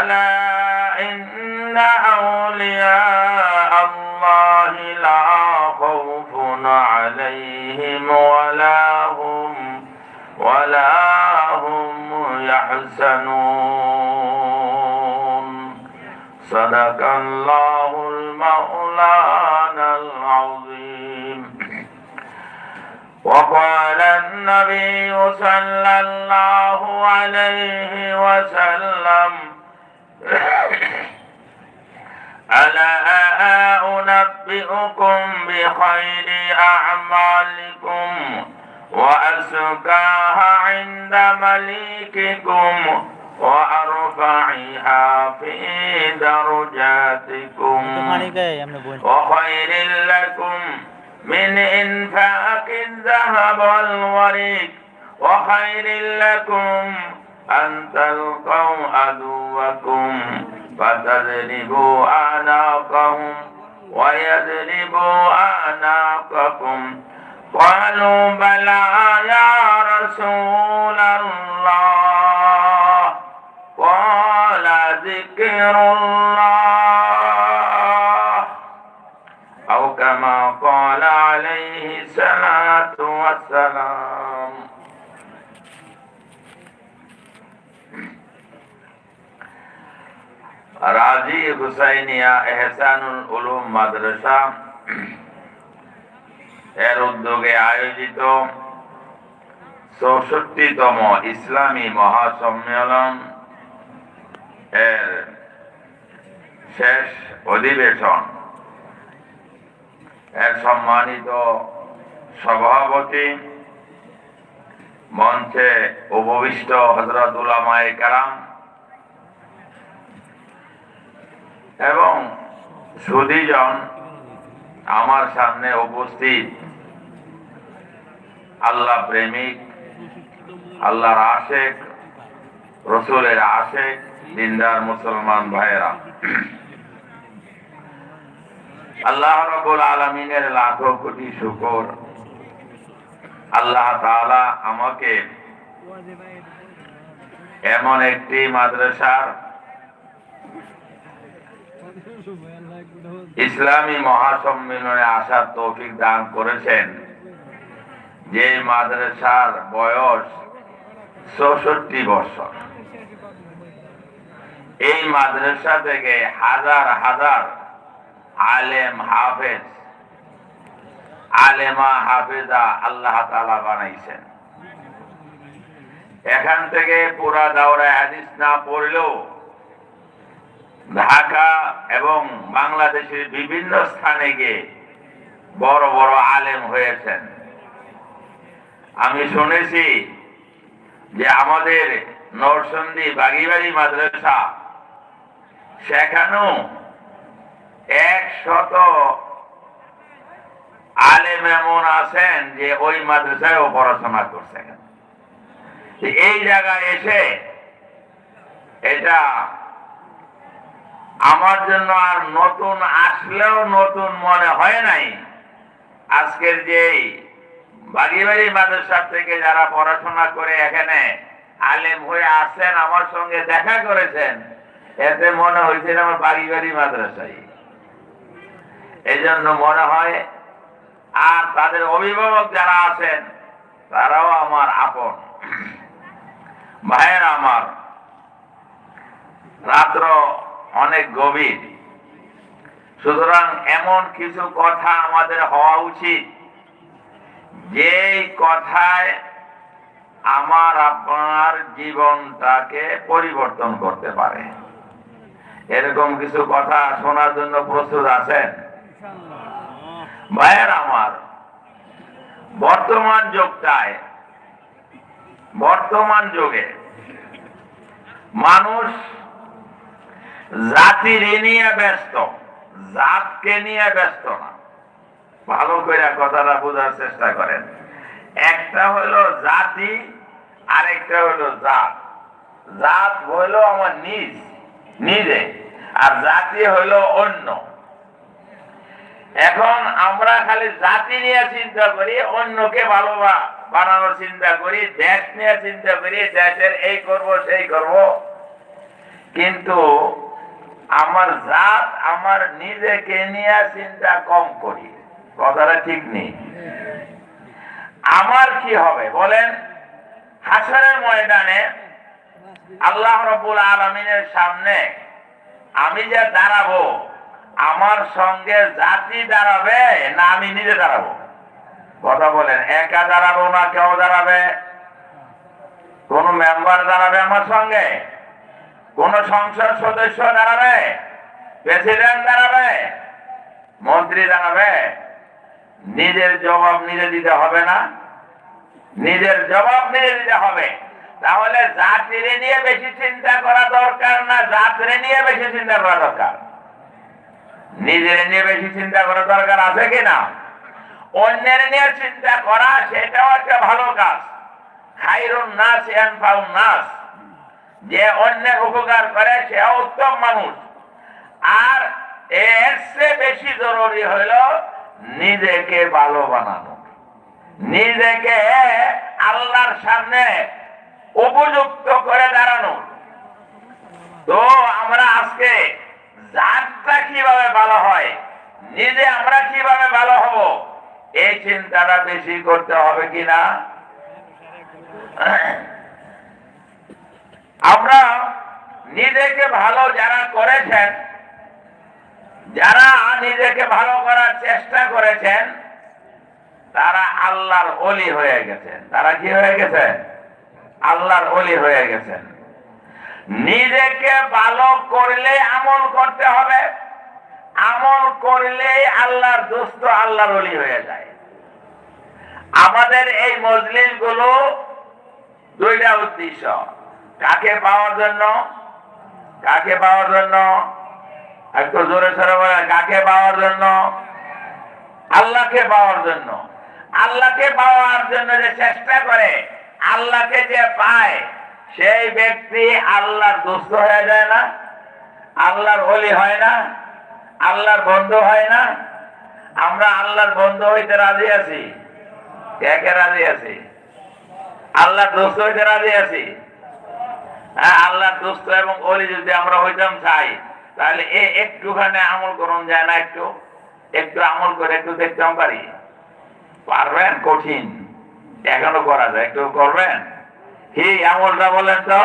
ألا إن أولياء الله لا خوف عليهم ولا هم ولا هم يحزنون. صدق الله المولانا العظيم. وقال النبي صلى الله عليه وسلم ألا أنبئكم بخير أعمالكم وأزكاها عند مليككم وأرفعها في درجاتكم وخير لكم من إنفاق الذهب والوريد وخير لكم أن تلقوا عدوكم فتضربوا أعناقهم ويضربوا أعناقكم قالوا بلى يا رسول الله. قال ذكر الله. أو كما قال عليه الصلاة والسلام. রাজি হুসাইনিয়া এহসানুল উলুম মাদ্রাসা এর উদ্যোগে আয়োজিত চৌষট্টিতম ইসলামী মহাসম্মেলন এর শেষ অধিবেশন। এর সম্মানিত সভাপতি মঞ্চে উপবিষ্ট হজরত উলামায়ে কারাম এবং সুদীজন আমার সামনে উপস্থিত। আল্লাহ প্রেমিক, আল্লাহর আশেক, রসুলের আশেক, দিনদার মুসলমান ভাইয়েরা। আল্লাহ রবুল আলমিনের লাখো কোটি শুকর। আল্লাহ আমাকে এমন একটি মাদ্রাসার ইসলামী মহাসম্মেলনে আসার তৌফিক দান করেছেন যে মাদ্রাসার বয়স চৌষট্টি বছর। এই মাদ্রাসা থেকে হাজার হাজার আলেম হাফেজ, আলেমা হাফেজা আল্লাহ তালা বানাইছেন। এখান থেকে পুরা দাওরায় হাদিস না পড়লেও ঢাকা এবং বাংলাদেশের বিভিন্ন স্থানে গিয়ে বড় বড় আলেম হয়েছেন। আমি শুনেছি যে আমাদের নরসন্দী বাগিবাড়ি মাদ্রাসা সেখানেও একশত আলেম এমন আছেন যে ওই মাদ্রাসায়ও পড়াশোনা করছেন এই জায়গায় এসে এটা আমার জন্য আর নতুন আসলেও নতুন মনে হয় নাই। আজকের যে বাগিবাড়ি মাদ্রাসা থেকে যারা পড়াশোনা করে এখানে আলেম হয়ে আসছেন, আমার সঙ্গে দেখা করেছেন, এতে মনে হয়েছে আমার বাগিবাড়ি মাদ্রাসায় এই জন্য মনে হয় আর তাদের অভিভাবক যারা আছেন, তারাও আমার আপন। ভাইয়ের আমার, রাত্র অনেক গভীর। সুতরাং এমন কিছু কথা আমাদের হওয়া উচিত। যেই কথায় আমার আপনার জীবনটাকে পরিবর্তন করতে পারে। এরকম কিছু কথা শোনার জন্য প্রস্তুত আছেন? ভাইয়ের আমার, বর্তমান যুগটায়, বর্তমান যুগে মানুষ জাতির নিয়ে ব্যস্ত, জাতকে নিয়ে ব্যস্ত না। ভালো করে কথাটা বোঝার চেষ্টা করেন। একটা হলো জাতি হলো জাত। জাত আমার নিজ, নিজে, আর জাতি হলো অন্য। এখন আমরা খালি জাতি নিয়ে চিন্তা করি, অন্যকে ভালো বানানোর চিন্তা করি, দেশ নিয়ে চিন্তা করি, দেশের এই করব, সেই করব। কিন্তু আমার জাত আমার নিজেকে নিয়ে চিন্তা কম করি। কথাটা ঠিক নেই। আমার কি হবে বলেন? হাসনের ময়দানে আল্লাহ রবুল আলমিনের সামনে আমি যে দাঁড়াবো, আমার সঙ্গে জাতি দাঁড়াবে না আমি নিজে দাঁড়াবো? কথা বলেন, একা দাঁড়াবো না কেউ দাঁড়াবে? কোন মেম্বার দাঁড়াবে আমার সঙ্গে? কোন সংসদ সদস্য দাঁড়াবে, প্রেসিডেন্ট দাঁড়াবে, মন্ত্রী দাঁড়াবে। নিজের জবাব নিজে দিতে হবে না। নিজের জবাব নিজে দিতে হবে। তাহলে জাতিরে নিয়ে বেশি চিন্তা করা দরকার না, জাতিরে নিয়ে বেশি চিন্তা করা দরকার? নিজের নিয়ে বেশি চিন্তা করা দরকার আছে কিনা অন্যের নিয়ে চিন্তা করা, সেটাও একটা ভালো কাজ। খাইরুন নাস ইয়ানফাউন নাস। যে অন্যের উপকার করে সে উত্তম মানুষ। আর এর বেশি জরুরি হইল নিজেকে ভালো বানানো। নিজেকে আল্লাহর সামনে উপযুক্ত করে দাঁড়ানো। তো আমরা আজকে জাতটা কীভাবে ভালো হয়, নিজে আমরা কীভাবে ভালো হব, এই চিন্তাটা বেশি করতে হবে কিনা আমরা নিজেকে ভালো যারা করেছেন, যারা নিজেকে ভালো করার চেষ্টা করেছেন, তারা আল্লাহর অলি হয়ে গেছেন। তারা কি হয়ে গেছেন? আল্লাহর অলি হয়ে গেছেন। নিজেকে ভালো করলে আমল করতে হবে, আমল করলে আল্লাহর দোস্ত আল্লাহর অলি হয়ে যায়। আমাদের এই মজলিসগুলো দুইটা উদ্দেশ্য, কাকে পাওয়ার জন্য? কাকে পাওয়ার জন্য? একটু জোরে সরে বলে কাকে পাওয়ার জন্য? আল্লাহকে পাওয়ার জন্য। আল্লাহকে পাওয়ার জন্য যে চেষ্টা করে, আল্লাহকে যে পায়, সেই ব্যক্তি আল্লাহর দুস্থ হয়ে যায় না, আল্লাহর হলি হয় না, আল্লাহর বন্ধু হয় না। আমরা আল্লাহর বন্ধু হইতে রাজি আছি। কে কে রাজি আছি? আল্লাহর দোস্ত হইতে রাজি আছি? হ্যাঁ আল্লাহর দোস্ত এবং অলি যদি আমরা হইতাম চাই, তাহলে এ একটুখানে আমল করুন যায় না একটু? একটু আমল করে একটু দেখতাম পারি। পারবেন? কঠিন। এখনও করা যায়। একটু করবেন? কি আমলটা বলেন তো?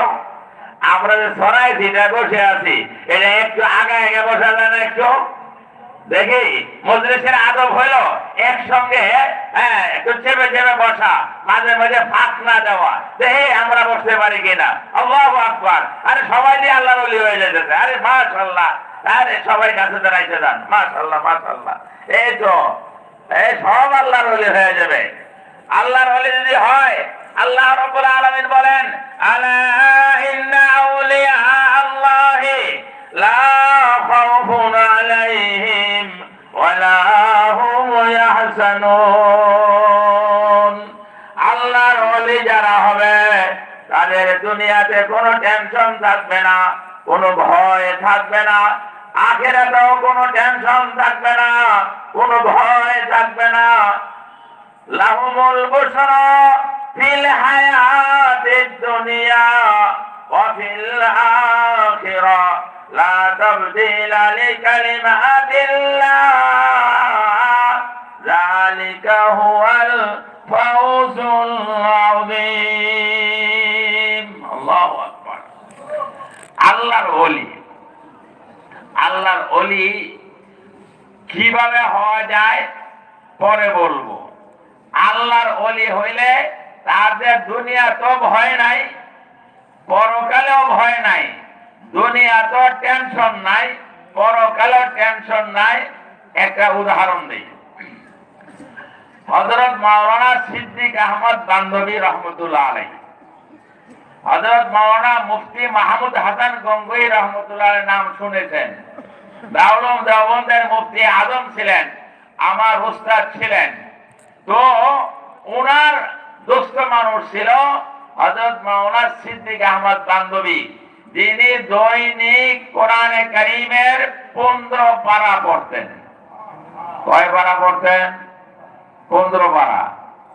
আমরা যে সরাই দিটা বসে আছি। এটা একটু আগে আগে বসা যায় না একটু? দেখি, মজলিসের আদব হইল একসঙ্গে হ্যাঁ একটু বসা, মাঝে মাঝে ফাঁক না দেওয়া। দেখি আমরা বসতে পারি কিনা। আল্লাহ আকবার। আরে সবাই দিয়ে আল্লাহর অলি হয়ে যেতেছে। আরে মাশাল্লাহ আরে সবাই কাছে দাঁড়াইতে যান। মাশাল্লাহ মাশাল্লাহ এই তো, এই সব আল্লাহর অলি হয়ে যাবে। আল্লাহর অলি যদি হয়, আল্লাহ রব্বুল আলামিন বলেন, আলা ইন্না আল্লাহি লা খাউফুন আলাইহিম ওয়ালা হুম ইয়াহজানুন। আল্লাহর অলি যারা হবে, তাদের দুনিয়াতে কোনো টেনশন থাকবে না, কোনো ভয় থাকবে না, আখেরাতেও কোনো টেনশন থাকবে না, কোনো ভয় থাকবে না। লাহুমুল বুশরা ফিল হায়াতিদ দুনিয়া ওয়া ফিল আখিরা। আল্লাহর ওলি। আল্লাহর ওলি কীভাবে হওয়া যায় পরে বলব। আল্লাহর অলি হইলে তাদের দুনিয়া তো ভয় নাই, পরকালেও ভয় নাই, দুনিয়া তো টেনশন নাই, পরকালেও টেনশন নাই। একটা উদাহরণ দিই। হজরত মাওলানা সিদ্দিক আহমদ বান্ধবী রহমতুল্লাহ আলাই হজরত মাওলানা মুফতি মাহমুদ হাসান গঙ্গুই রহমতুল্লাহ নাম শুনেছেন। মুফতি আজম ছিলেন, আমার উস্তাদ ছিলেন। তো ওনার দুস্থ মানুষ ছিল হজরত মাওলানা সিদ্দিক আহমদ বান্ধবী, যিনি দৈনিক কোরআনে করিমের পনেরো পারা পড়তেন। কয় পারা পড়তেন? পনেরো পারা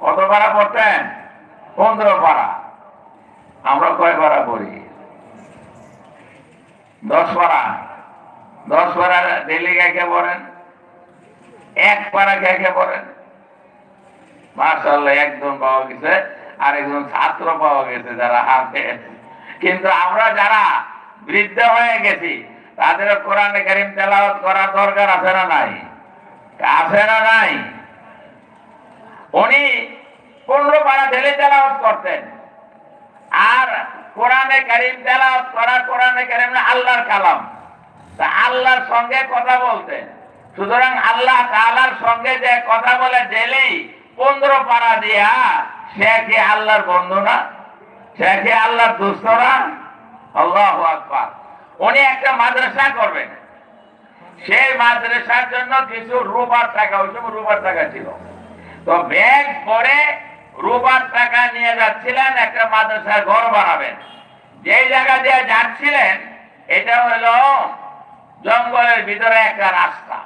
কত পারা পড়তেন? পনেরো পারা আমরা কয় পড়ি? দশ পারা দশ পারা ডেলি কে পড়েন? এক পারা কে পড়েন? মার্শাল্লাহ একজন পাওয়া গেছে আর একজন ছাত্র পাওয়া গেছে যারা হাতে কিন্তু আমরা যারা বৃদ্ধ হয়ে গেছি তাদের কোরআনে কারিম তেলাওয়াত করার দরকার আছে না নাই? আছে না নাই? উনি পনেরো পারা ঢেলে তেলাওয়াত করতেন। আর কোরআনে কারিম তেলাওয়াত করা কোরআনে কারিম আল্লাহর কালাম। আল্লাহর সঙ্গে কথা বলতেন সুতরাং আল্লাহ তাআলার সঙ্গে যে কথা বলে ডেলি পনেরো পারা দিয়া সে কি আল্লাহর বন্ধু না? সে কি আল্লাহর দুস্থ না? আল্লাহ আকবার। উনি একটা মাদ্রাসা করবেন। সেই মাদ্রাসার জন্য কিছু রুবার টাকা ওই সময় রুবার টাকা ছিল। তো ব্যাগ করে রুবার টাকা নিয়ে যাচ্ছিলেন, একটা মাদ্রাসার ঘর বানাবেন। যে জায়গা দিয়ে যাচ্ছিলেন, এটা হলো জঙ্গলের ভিতরে একটা রাস্তা।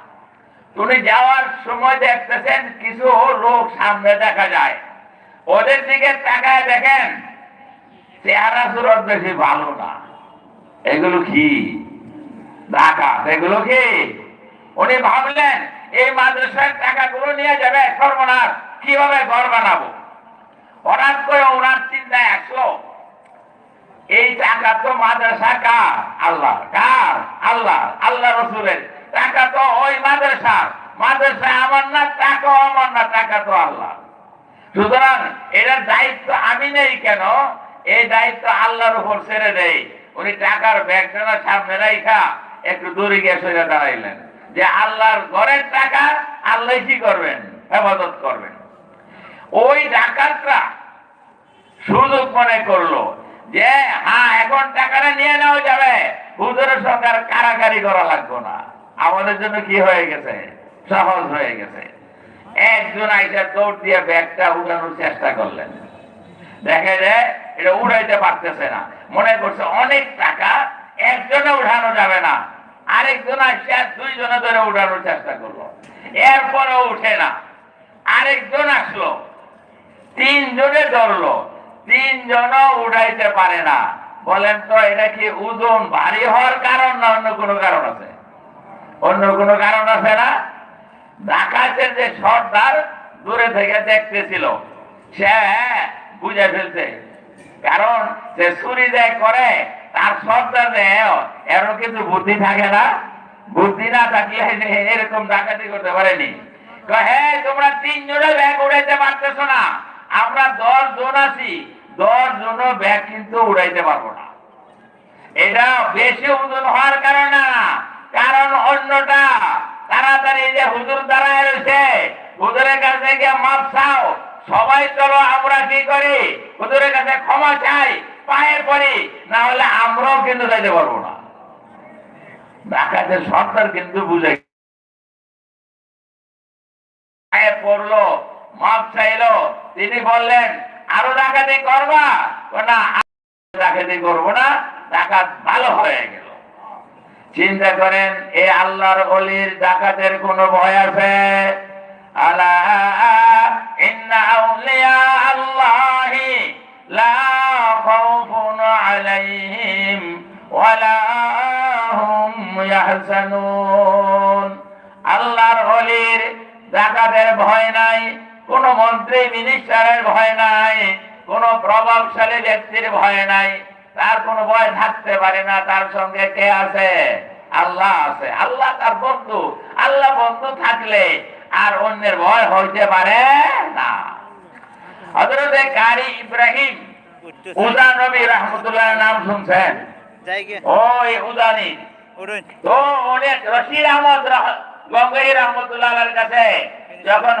উনি যাওয়ার সময় দেখতেছেন কিছু লোক সামনে দেখা যায়। ওদের দিকে তাকায় দেখেন, চেহারা সুরত বেশি ভালো না। এগুলো কি? ডাকাত, এগুলো কি? উনি ভাবলেন এই মাদ্রাসার টাকাগুলো নিয়ে যাবে সর্বনাশ। কীভাবে ঘর বানাবো? হঠাৎ করে ওনার চিন্তায় আসলো, এই টাকা তো মাদ্রাসা কার? আল্লাহ কার? আল্লাহ আল্লাহ রসুলের। টাকা তো ওই মাদ্রাসার। মাদ্রাসা আমার না, টাকা আমার না, টাকা তো আল্লাহ সুতরাং এটার দায়িত্ব আমি নেই কেন? এই দায়িত্ব আল্লাহর উপর ছেড়ে দেয় উনি টাকার ব্যাগটা সামনে রাইখা একটু দূরে গিয়ে সরে দাঁড়াইলেন। যে আল্লাহর ঘরের টাকা আল্লাহ কি করবেন? হেফাজত করবেন। ওই ডাকাতরা সুযোগ মনে করল যে হ্যাঁ এখন টাকাটা নিয়ে নেওয়া যাবে। হুজুরের আর কারাকারি করা লাগবে না। আমাদের জন্য কি হয়ে গেছে? সহজ হয়ে গেছে। একজন আইসা দৌড় দিয়ে ব্যাগটা উঠানোর চেষ্টা করলেন। দেখে যে এটা উঠাইতে পারতেছে না। মনে করছে অনেক টাকা একজনে উঠানো যাবে না। আরেকজন আসছে দুইজনে ধরে উঠানোর চেষ্টা করল। এরপরে উঠে না। আরেকজন আসলো। তিনজনে ধরলো। তিনজনও উঠাইতে পারে না। বলেন তো, এটা কি ওজন ভারী হওয়ার কারণ না অন্য কোনো কারণ আছে? অন্য কোনো কারণ আছে না? ডাকাতের যে সর্দার দূরে থেকে দেখতেছিল, সে বুঝে ফেলছে। কারণ সে চুরি যে করে তার সর্দার যে এরও কিন্তু বুদ্ধি থাকে না। বুদ্ধি না থাকলে এরকম ডাকাতি করতে পারেনি। তোমরা ব্যাগ উড়াইতে না। আমরা দশ জন আছি। দশ জন ব্যাগ কিন্তু উড়াইতে পারব না। এটা বেশি হওয়ার কারণে অন্যটা তাড়াতাড়ি যে দাঁড়ায় রয়েছে, হুজুরের কাছে গিয়ে মাপ চাও। সবাই, চলো, আমরা কি করি? হুজুরের কাছে ক্ষমা চাই। পায়ে পড়ি না হলে আমরাও কিন্তু যাইতে পারব না। ডাকাতের সরকার কিন্তু বুঝে পায়ে পড়ল, মাপ চাইলো, তিনি বললেন, আরও ডাকাতি করবা? না ডাকাতি করব না, ডাকাত ভালো হয়ে গেল। চিন্তা করেন, এ আল্লাহর অলির ডাকাতের কোন ভয় আছে? আলা, ইন্না আউলিয়া আল্লাহি লা খাউফুন আলাইহিম ওয়ালা হুম ইয়াহজানুন আল্লাহর অলির ডাকাতের ভয় নাই, কোন মন্ত্রী মিনিস্টারের ভয় নাই, কোন প্রভাবশালী ব্যক্তির ভয় নাই। তার কোনো ভয় থাকতে পারে না, তার সঙ্গে কে আছে? আল্লাহ আছে। আল্লাহ তার বন্ধু। আল্লাহ বন্ধু থাকলে আর অন্যের ভয় হইতে পারে না। হজরতে কারি ইব্রাহিম উদা নবী রহমতুল্লাহ নাম শুনছেন? ওই উদানি তো অনেক রশিদ আহমদ গঙ্গোই রহমতুল্লাহ কাছে যখন